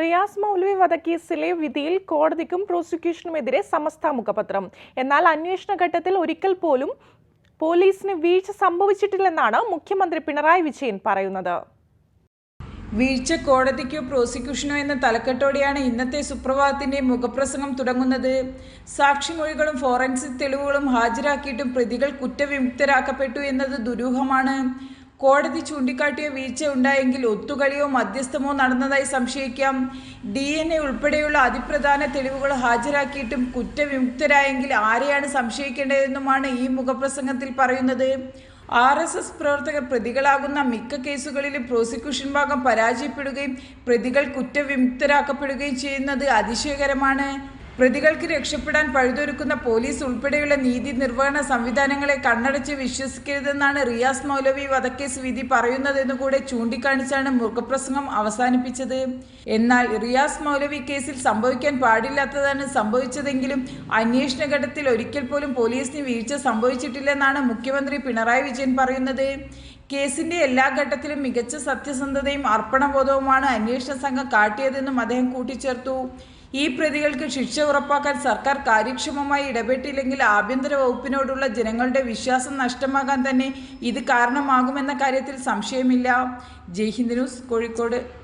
റിയാസ് മൗലവി വധക്കേസിലെ വിധിയിൽ കോടതിക്കും പ്രോസിക്യൂഷനുമെതിരെ സമസ്ത മുഖപത്രം. എന്നാൽ അന്വേഷണ ഘട്ടത്തിൽ ഒരിക്കൽ പോലും പോലീസിന് വീഴ്ച സംഭവിച്ചിട്ടില്ലെന്നാണ് മുഖ്യമന്ത്രി പിണറായി വിജയൻ പറയുന്നത്. വീഴ്ച കോടതിക്കോ പ്രോസിക്യൂഷനോ എന്ന തലക്കെട്ടോടെയാണ് ഇന്നത്തെ സുപ്രഭാതത്തിന്റെ മുഖപ്രസംഗം തുടങ്ങുന്നത്. സാക്ഷിമൊഴികളും ഫോറൻസിക് തെളിവുകളും ഹാജരാക്കിയിട്ടും പ്രതികൾ കുറ്റവിമുക്തരാക്കപ്പെട്ടു എന്നത് ദുരൂഹമാണ്. കോടതി ചൂണ്ടിക്കാട്ടിയ വീഴ്ച ഉണ്ടായെങ്കിൽ ഒത്തുകളിയോ മധ്യസ്ഥമോ നടന്നതായി സംശയിക്കാം. ഡി എൻ എ ഉൾപ്പെടെയുള്ള അതിപ്രധാന തെളിവുകൾ ഹാജരാക്കിയിട്ടും കുറ്റവിമുക്തരായെങ്കിൽ ആരെയാണ് സംശയിക്കേണ്ടതെന്നുമാണ് ഈ മുഖപ്രസംഗത്തിൽ പറയുന്നത്. ആർ എസ് എസ് പ്രവർത്തകർ പ്രതികളാകുന്ന മിക്ക കേസുകളിലും പ്രോസിക്യൂഷൻ ഭാഗം പരാജയപ്പെടുകയും പ്രതികൾ കുറ്റവിമുക്തരാക്കപ്പെടുകയും ചെയ്യുന്നത് അതിശയകരമാണ്. പ്രതികൾക്ക് രക്ഷപ്പെടാൻ പഴുതൊരുക്കുന്ന പോലീസ് ഉൾപ്പെടെയുള്ള നീതി നിർവഹണ സംവിധാനങ്ങളെ കണ്ണടച്ച് വിശ്വസിക്കരുതെന്നാണ് റിയാസ് മൗലവി വധക്കേസ് വിധി പറയുന്നതെന്ന് കൂടെ ചൂണ്ടിക്കാണിച്ചാണ് മുഖപ്രസംഗം അവസാനിപ്പിച്ചത്. എന്നാൽ റിയാസ് മൗലവി കേസിൽ സംഭവിക്കാൻ പാടില്ലാത്തതാണ് സംഭവിച്ചതെങ്കിലും അന്വേഷണ ഘട്ടത്തിൽ ഒരിക്കൽ പോലും പോലീസിന് വീഴ്ച സംഭവിച്ചിട്ടില്ലെന്നാണ് മുഖ്യമന്ത്രി പിണറായി വിജയൻ പറയുന്നത്. കേസിന്റെ എല്ലാ ഘട്ടത്തിലും മികച്ച സത്യസന്ധതയും അർപ്പണബോധവുമാണ് അന്വേഷണ സംഘം കാട്ടിയതെന്നും അദ്ദേഹം കൂട്ടിച്ചേർത്തു. ഈ പ്രതികൾക്ക് ശിക്ഷ ഉറപ്പാക്കാൻ സർക്കാർ കാര്യക്ഷമമായി ഇടപെട്ടില്ലെങ്കിൽ ആഭ്യന്തര വകുപ്പിനോടുള്ള ജനങ്ങളുടെ വിശ്വാസം നഷ്ടമാകാൻ തന്നെ ഇത് കാരണമാകുമെന്ന കാര്യത്തിൽ സംശയമില്ല. ജയ്ഹിന്ദ് ന്യൂസ് കോഴിക്കോട്.